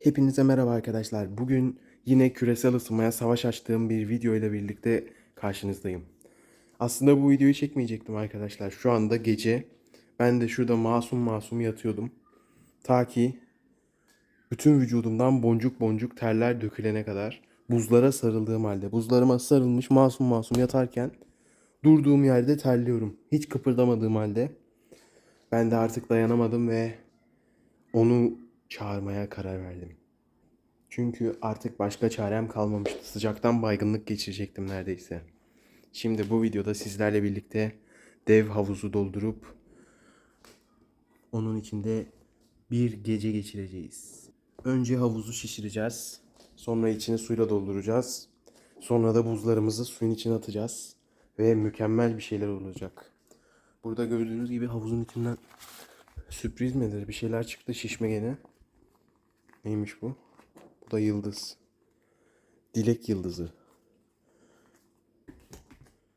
Hepinize merhaba arkadaşlar. Bugün yine küresel ısınmaya savaş açtığım bir video ile birlikte karşınızdayım. Aslında bu videoyu çekmeyecektim arkadaşlar. Şu anda gece ben de şurada masum masum yatıyordum. Ta ki bütün vücudumdan boncuk boncuk terler dökülene kadar buzlara sarıldığım halde buzlarıma sarılmış masum masum yatarken durduğum yerde terliyorum. Hiç kıpırdamadığım halde ben de artık dayanamadım ve onu çağırmaya karar verdim. Çünkü artık başka çarem kalmamıştı. Sıcaktan baygınlık geçirecektim neredeyse. Şimdi bu videoda sizlerle birlikte dev havuzu doldurup onun içinde bir gece geçireceğiz. Önce havuzu şişireceğiz. Sonra içini suyla dolduracağız. Sonra da buzlarımızı suyun içine atacağız. Ve mükemmel bir şeyler olacak. Burada gördüğünüz gibi havuzun içinden sürpriz midir? Bir şeyler çıktı şişme gene. Neymiş bu? Bu da yıldız. Dilek yıldızı.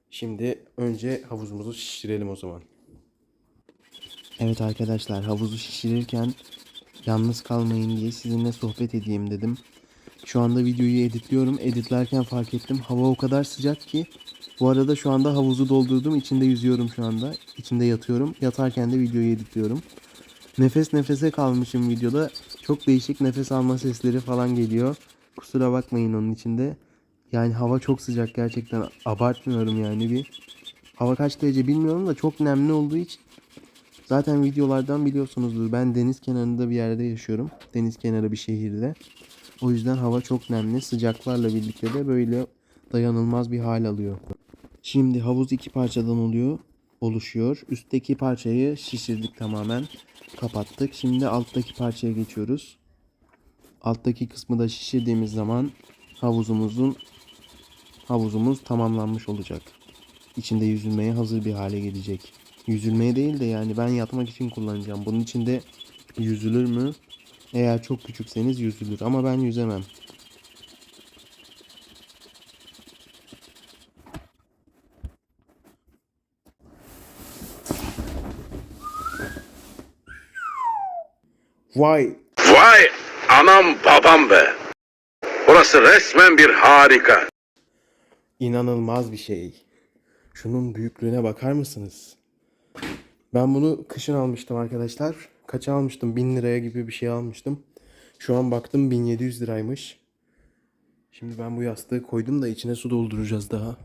Şimdi önce havuzumuzu şişirelim o zaman. Evet arkadaşlar havuzu şişirirken yalnız kalmayın diye sizinle sohbet edeyim dedim. Şu anda videoyu editliyorum. Editlerken fark ettim. Hava o kadar sıcak ki. Bu arada şu anda havuzu doldurdum. İçinde yüzüyorum şu anda. İçinde yatıyorum. Yatarken de videoyu editliyorum. Nefes nefese kalmışım videoda. Çok değişik nefes alma sesleri falan geliyor. Kusura bakmayın onun içinde. Yani hava çok sıcak gerçekten. Abartmıyorum yani bir. Hava kaç derece bilmiyorum da çok nemli olduğu için. Zaten videolardan biliyorsunuzdur. Ben deniz kenarında bir yerde yaşıyorum. Deniz kenarı bir şehirde. O yüzden hava çok nemli. Sıcaklarla birlikte de böyle dayanılmaz bir hal alıyor. Şimdi havuz iki parçadan oluyor, oluşuyor. Üstteki parçayı şişirdik tamamen. Kapattık. Şimdi alttaki parçaya geçiyoruz. Alttaki kısmı da şişirdiğimiz zaman havuzumuzun havuzumuz tamamlanmış olacak. İçinde yüzülmeye hazır bir hale gelecek. Yüzülmeye değil de yani ben yatmak için kullanacağım. Bunun içinde yüzülür mü? Eğer çok küçükseniz yüzülür ama ben yüzemem. Vay Vay anam babam be. Burası resmen bir harika. İnanılmaz bir şey. Şunun büyüklüğüne bakar mısınız? Ben bunu kışın almıştım arkadaşlar. Kaça almıştım? 1000 liraya gibi bir şey almıştım. Şu an baktım 1700 liraymış. Şimdi ben bu yastığı koydum da içine su dolduracağız daha.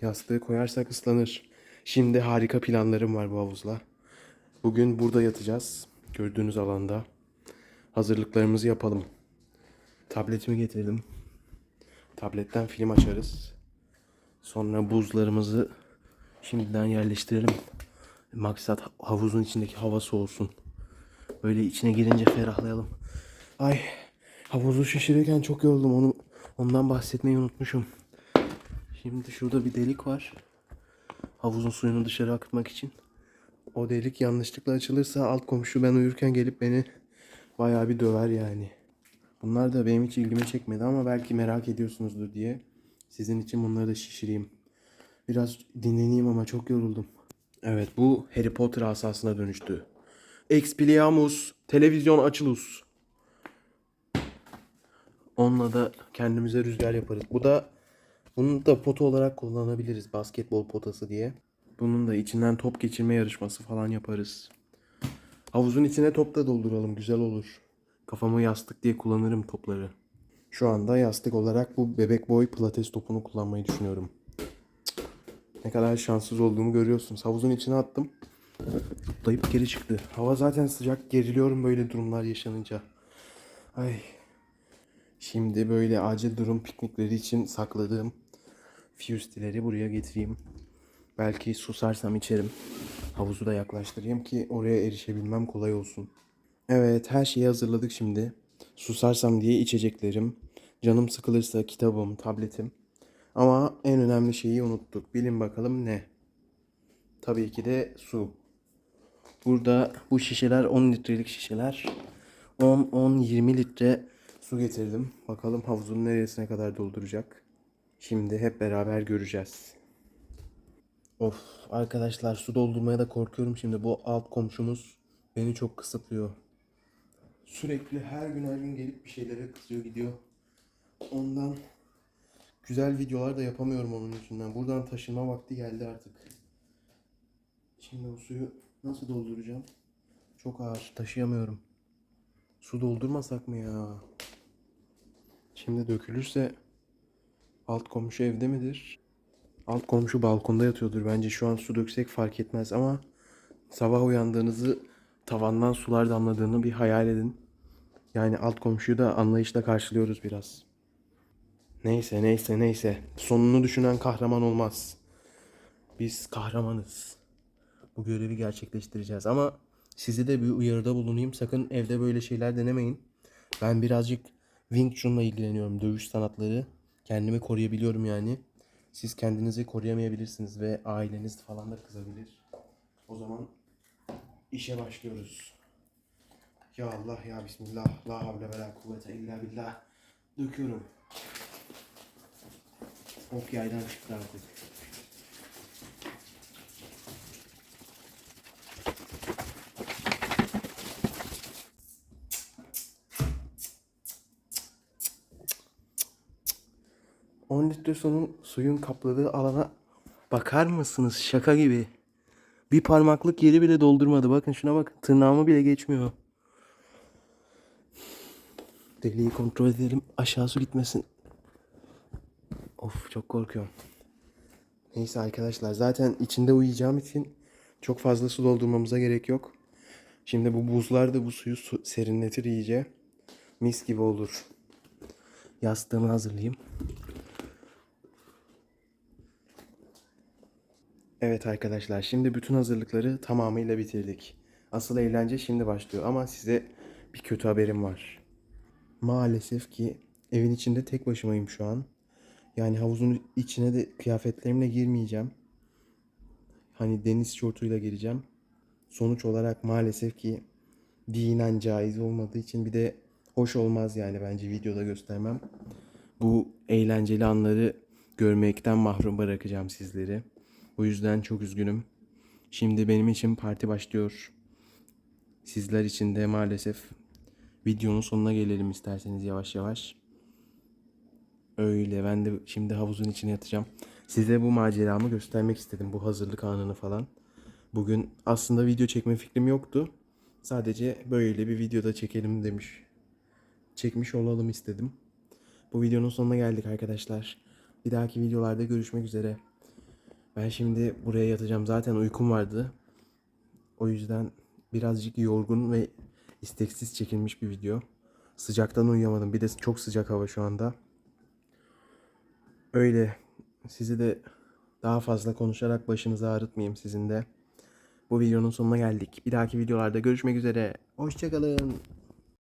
Yastığı koyarsak ıslanır. Şimdi harika planlarım var bu havuzla. Bugün burada yatacağız. Gördüğünüz alanda. Hazırlıklarımızı yapalım. Tabletimi getirdim. Tabletten film açarız. Sonra buzlarımızı şimdiden yerleştirelim. Maksat havuzun içindeki hava soğusun. Böyle içine girince ferahlayalım. Ay havuzu şişirirken çok yoruldum. Onu ondan bahsetmeyi unutmuşum. Şimdi şurada bir delik var. Havuzun suyunu dışarı akıtmak için. O delik yanlışlıkla açılırsa alt komşu ben uyurken gelip beni bayağı bir döver yani. Bunlar da benim hiç ilgimi çekmedi ama belki merak ediyorsunuzdur diye sizin için bunları da şişireyim. Biraz dinleneyim ama çok yoruldum. Evet bu Harry Potter asasına dönüştü. Expelliarmus televizyon açılus. Onunla da kendimize rüzgar yaparız. Bu da bunu da pota olarak kullanabiliriz. Basketbol potası diye. Bunun da içinden top geçirme yarışması falan yaparız. Havuzun içine top da dolduralım. Güzel olur. Kafamı yastık diye kullanırım topları. Şu anda yastık olarak bu bebek boy pilates topunu kullanmayı düşünüyorum. Ne kadar şanssız olduğumu görüyorsunuz. Havuzun içine attım. Zıplayıp geri çıktı. Hava zaten sıcak. Geriliyorum böyle durumlar yaşanınca. Ay. Şimdi böyle acil durum piknikleri için sakladığım fustileri buraya getireyim. Belki susarsam içerim. Havuzu da yaklaştırayım ki oraya erişebilmem kolay olsun. Evet her şeyi hazırladık şimdi. Susarsam diye içeceklerim. Canım sıkılırsa kitabım, tabletim. Ama en önemli şeyi unuttuk. Bilin bakalım ne? Tabii ki de su. Burada bu şişeler 10 litrelik şişeler. 10-10-20 litre su getirdim. Bakalım havuzun neresine kadar dolduracak. Şimdi hep beraber göreceğiz. Of arkadaşlar su doldurmaya da korkuyorum şimdi. Bu alt komşumuz beni çok kısıtlıyor. Sürekli her gün her gün gelip bir şeylere kızıyor gidiyor. Ondan güzel videolar da yapamıyorum onun yüzünden. Buradan taşınma vakti geldi artık. Şimdi o suyu nasıl dolduracağım? Çok ağır taşıyamıyorum. Su doldurmasak mı ya? Şimdi dökülürse alt komşu evde midir? Alt komşu balkonda yatıyordur. Bence şu an su döksek fark etmez ama sabah uyandığınızı tavandan sular damladığını bir hayal edin. Yani alt komşuyu da anlayışla karşılıyoruz biraz. Neyse neyse neyse. Sonunu düşünen kahraman olmaz. Biz kahramanız. Bu görevi gerçekleştireceğiz ama size de bir uyarıda bulunayım. Sakın evde böyle şeyler denemeyin. Ben birazcık Wing Chun'la ilgileniyorum. Dövüş sanatları. Kendimi koruyabiliyorum yani. Siz kendinizi koruyamayabilirsiniz ve aileniz falan da kızabilir. O zaman işe başlıyoruz. Ya Allah ya Bismillah. La havle ve la kuvvete illa billah. Döküyorum. Ok yaydan çıktı artık. On litre suyun, suyun kapladığı alana bakar mısınız? Şaka gibi. Bir parmaklık yeri bile doldurmadı. Bakın şuna bakın. Tırnağımı bile geçmiyor. Deliği kontrol edelim. Aşağı su gitmesin. Of çok korkuyorum. Neyse arkadaşlar zaten içinde uyuyacağım için çok fazla su doldurmamıza gerek yok. Şimdi bu buzlar da bu suyu su- serinletir iyice. Mis gibi olur. Yastığımı hazırlayayım. Evet arkadaşlar şimdi bütün hazırlıkları tamamıyla bitirdik. Asıl eğlence şimdi başlıyor ama size bir kötü haberim var. Maalesef ki evin içinde tek başımayım şu an. Yani havuzun içine de kıyafetlerimle girmeyeceğim. Hani deniz şortuyla gireceğim. Sonuç olarak maalesef ki dinen caiz olmadığı için bir de hoş olmaz yani bence videoda göstermem. Bu eğlenceli anları görmekten mahrum bırakacağım sizleri. O yüzden çok üzgünüm. Şimdi benim için parti başlıyor. Sizler için de maalesef videonun sonuna gelelim isterseniz yavaş yavaş. Öyle ben de şimdi havuzun içine yatacağım. Size bu maceramı göstermek istedim. Bu hazırlık anını falan. Bugün aslında video çekme fikrim yoktu. Sadece böyle bir videoda çekelim demiş. Çekmiş olalım istedim. Bu videonun sonuna geldik arkadaşlar. Bir dahaki videolarda görüşmek üzere. Ben şimdi buraya yatacağım. Zaten uykum vardı. O yüzden birazcık yorgun ve isteksiz çekilmiş bir video. Sıcaktan uyuyamadım. Bir de çok sıcak hava şu anda. Öyle. Sizi de daha fazla konuşarak başınızı ağrıtmayayım sizin de. Bu videonun sonuna geldik. Bir dahaki videolarda görüşmek üzere. Hoşçakalın.